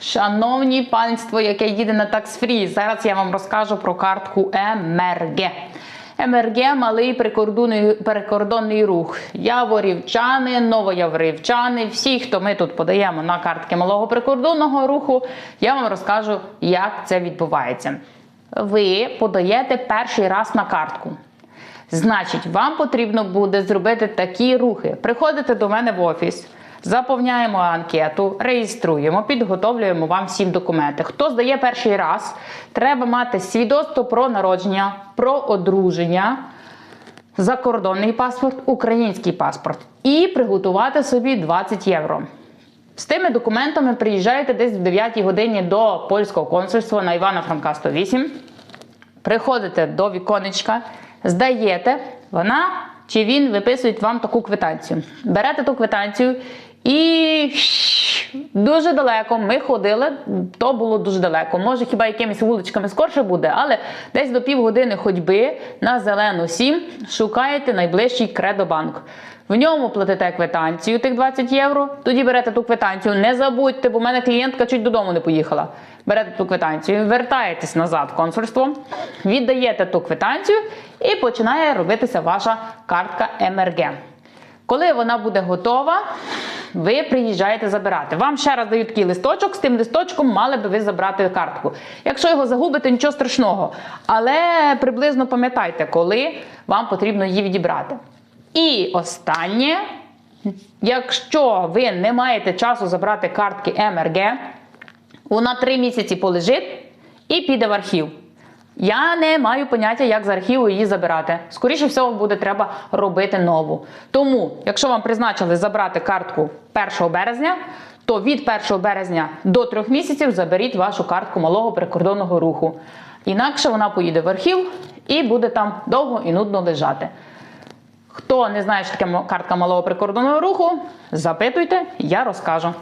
Шановні панство, яке їде на таксфрі, зараз я вам розкажу про картку МРГ. МРГ малий прикордонний, перекордонний рух. Яворівчани, новоявривчани, всі, хто ми тут подаємо на картки малого прикордонного руху, я вам розкажу, як це відбувається. Ви подаєте перший раз на картку. Значить, вам потрібно буде зробити такі рухи. Приходите до мене в офіс, заповняємо анкету, реєструємо, підготовлюємо вам всі документи. Хто здає перший раз, треба мати свідоцтво про народження, про одруження, закордонний паспорт, український паспорт і приготувати собі 20 євро. З тими документами приїжджаєте десь в 9 годині до польського консульства на Івана Франка 108. Приходите до віконечка, здаєте, вона чи він виписують вам таку квитанцію. Берете ту квитанцію і дуже далеко ми ходили, то було дуже далеко. Може, хіба якимись вуличками скорше буде, але десь до півгодини ходьби на зелену 7 шукаєте найближчий кредобанк. В ньому платите квитанцію тих 20 євро, тоді берете ту квитанцію. Не забудьте, бо в мене клієнтка чуть додому не поїхала. Берете ту квитанцію, вертаєтесь назад консульство, віддаєте ту квитанцію і починає робитися ваша картка МРГ. Коли вона буде готова, ви приїжджаєте забирати. Вам ще раз дають такий листочок, з тим листочком мали би ви забрати картку. Якщо його загубите, нічого страшного. Але приблизно пам'ятайте, коли вам потрібно її відібрати. І останнє, якщо ви не маєте часу забрати картки МРГ, вона три місяці полежить і піде в архів. Я не маю поняття, як з архіву її забирати. Скоріше всього, буде треба робити нову. Тому, якщо вам призначили забрати картку 1 березня, то від 1 березня до 3 місяців заберіть вашу картку малого прикордонного руху. Інакше вона поїде в архів і буде там довго і нудно лежати. Хто не знає, що таке картка малого прикордонного руху, запитуйте, я розкажу.